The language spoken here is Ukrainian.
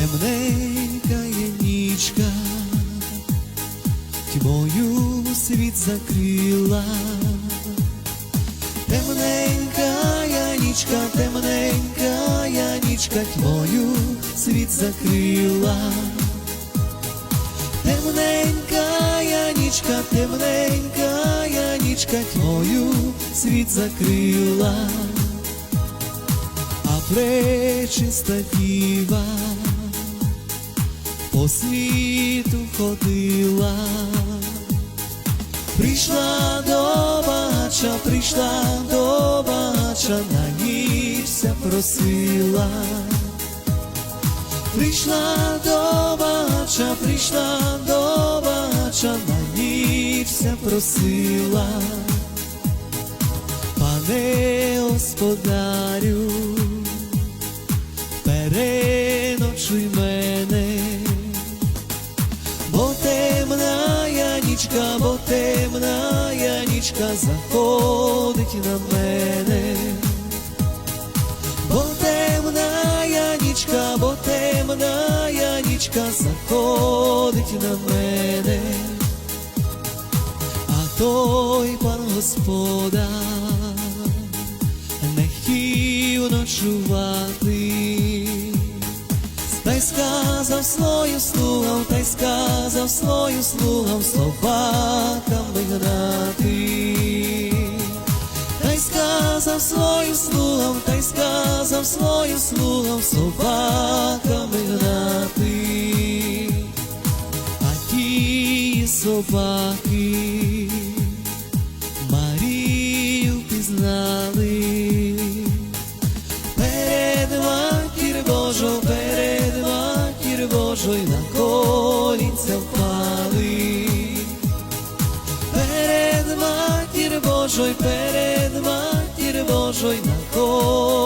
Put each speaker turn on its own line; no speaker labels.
темненька є нічка, тьмою світ закрила. Темненька я нічка, темненька я нічка, тьмою світ закрила. Темненька я нічка, темненька я нічка, тьмою світ закрила, пречиста діва по світу ходила. Прийшла до бача, прийшла до бача, на нівся просила. Прийшла до бача, прийшла до бача, на нівся просила. Пане господарю, я заходить на мене, бо темна я нічка, бо темна я нічка заходить на мене, а той пан господар не хотів ночувати. Та й сказав свою слугам, та й сказав свою слугам собаками грати. Сказав свою слугам, та й сказав свою слугам собаками грати. А ті собаки Марію пізнали. Перед матір Божою, перед матір Божою на колінця впали. Перед матір Божою, перед матір Божою на колінця